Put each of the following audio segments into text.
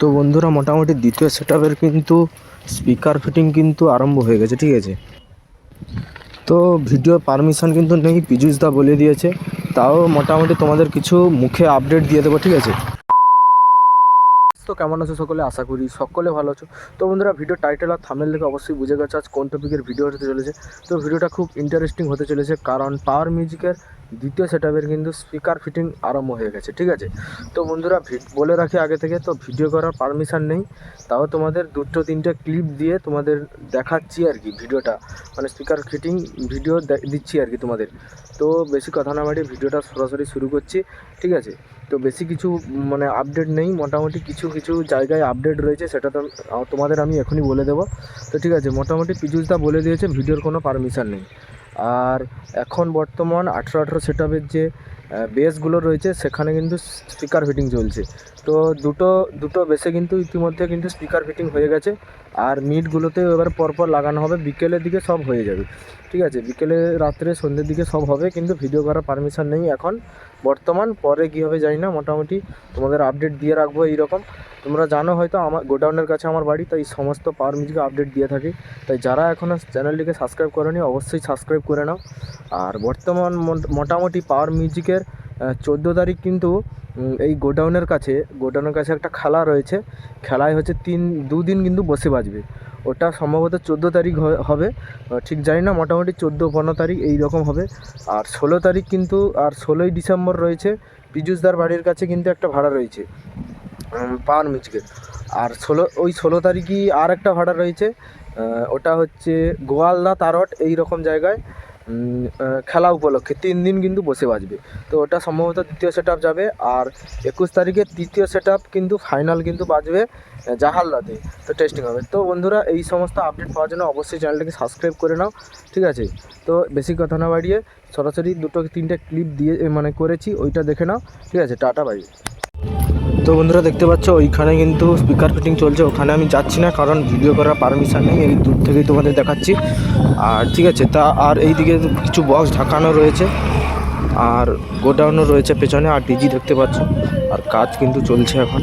তো বন্ধুরা, মোটামুটি দ্বিতীয় সেট কিন্তু স্পিকার ফিটিং কিন্তু আরম্ভ হয়ে গেছে, ঠিক আছে? তো ভিডিও পারমিশন কিন্তু নেই দা বলে দিয়েছে। তাও মোটামুটি তোমাদের কিছু মুখে আপডেট দিয়ে দেবো, ঠিক আছে? তো কেমন আছো সকলে? আশা করি সকলে ভালো আছো। তো বন্ধুরা ভিডিও টাইটেল আর থামেল দেখে অবশ্যই বুঝে গেছো আজ কোন টপিকের ভিডিও হতে চলেছে। তো ভিডিওটা খুব ইন্টারেস্টিং হতে চলেছে, কারণ পাওয়ার মিউজিকের দ্বিতীয় সেটআপের কিন্তু স্পিকার ফিটিং আরম্ভ হয়ে গেছে, ঠিক আছে? তো বন্ধুরা বলে রাখি আগে থেকে, তো ভিডিও করার পারমিশন নেই। তাও তোমাদের দুটো তিনটে ক্লিপ দিয়ে তোমাদের দেখাচ্ছি আর কি ভিডিওটা মানে স্পিকার ফিটিং ভিডিও দিচ্ছি আর কি তোমাদের। তো বেশি কথা না বাড়িয়ে ভিডিওটা সরাসরি শুরু করছি, ঠিক আছে? তো বেশি কিছু মানে আপডেট নেই। মোটামুটি কিছু কিছু জায়গায় আপডেট রয়েছে, সেটা তো তোমাদের আমি এখনই বলে দেবো। তো ঠিক আছে, মোটামুটি পীযুষদা বলে দিয়েছে ভিডিওর কোনো পারমিশন নেই। আর এখন বর্তমান আঠেরো আঠেরো সেটআপের যে বেসগুলো রয়েছে, সেখানে কিন্তু স্পিকার ফিটিং চলছে। তো দুটো দুটো বেসে কিন্তু ইতিমধ্যে কিন্তু স্পিকার ফিটিং হয়ে গেছে, আর মিটগুলোতে এবার পরপর লাগানো হবে, বিকেলের দিকে সব হয়ে যাবে। ঠিক আছে? বিকেলে রাত্রে সন্ধ্যের দিকে সব হবে, কিন্তু ভিডিও করার পারমিশন নেই এখন। বর্তমান, পরে কী হবে জানি না, মোটামুটি তোমাদের আপডেট দিয়ে রাখব এইরকম। তোমরা জানো হয়তো আমার, গোডাউনের কাছে আমার বাড়ি, তাই সমস্ত পাওয়ার মিউজিকে আপডেট দিয়ে থাকি। তাই যারা এখনও চ্যানেলটিকে সাবস্ক্রাইব করেনি, অবশ্যই সাবস্ক্রাইব করে নাও। আর বর্তমান মোট- মোটামুটি পাওয়ার মিউজিকের চোদ্দ তারিখ কিন্তু এই গোডাউনের কাছে গোডাউনের কাছে একটা খেলা রয়েছে। খেলায় হচ্ছে তিন, দুদিন কিন্তু বসে বাজবে। ওটা সম্ভবত চোদ্দ তারিখ হবে। ঠিক জানি না, মোটামুটি চোদ্দ, পনেরো তারিখ এই রকম হবে। আর ষোলো তারিখ কিন্তু, আর ষোলোই ডিসেম্বর রয়েছে। পীযুষদার বাড়ির কাছে কিন্তু একটা ভাড়া রয়েছে। পাওয়ার মিউজিকের আর ষোলো, ওই ষোলো তারিখই আর একটা ভাড়া রয়েছে। ওটা হচ্ছে গোয়ালদা তারট, এই রকম জায়গায়। খেলা উপলক্ষে তিন দিন কিন্তু বসে বাজবে। তো ওটা সম্ভবত দ্বিতীয় সেট যাবে আর একুশ তারিখে তৃতীয় সেট কিন্তু ফাইনাল কিন্তু বাজবে আহ, জাহালদাতে। তো টেস্টিং হবে। তো বন্ধুরা এই সমস্ত আপডেট পাওয়ার জন্য অবশ্যই চ্যানেলটাকে সাবস্ক্রাইব করে নাও ঠিক আছে? তো বেশি কথা না বাড়িয়ে সরাসরি দুটো তিনটে ক্লিপ দিয়ে মানে করেছি ওইটা দেখে নাও ঠিক আছে? টাটা বাই তো বন্ধুরা দেখতে পাচ্ছ, ওইখানে কিন্তু স্পিকার ফিটিং চলছে, ওখানে আমি যাচ্ছি না, কারণ ভিডিও করার পারমিশন নেই, এই দূর থেকেই তোমাদের দেখাচ্ছি। আর ঠিক আছে, তা আর এইদিকে কিছু বক্স ঢাকানো রয়েছে, আর গোডাউনও রয়েছে পেছনে, আর ডিজি দেখতে পাচ্ছ, আর কাজ কিন্তু চলছে এখন।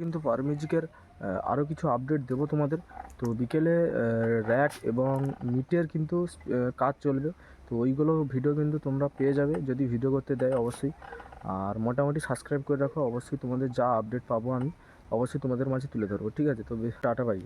কিন্তু পার মিউজিকের আরও কিছু আপডেট দেবো তোমাদের। তো বিকেলে র্যাক এবং মিটের কিন্তু কাজ চলবে। তো ওইগুলো ভিডিও কিন্তু তোমরা পেয়ে যাবে। যদি ভিডিও করতে দেয় অবশ্যই। আর মোটামুটি সাবস্ক্রাইব করে রাখো। অবশ্যই তোমাদের যা আপডেট পাবো আমি, অবশ্যই তোমাদের মাঝে তুলে ধরবো। ঠিক আছে? তো বেশ টাটা বাই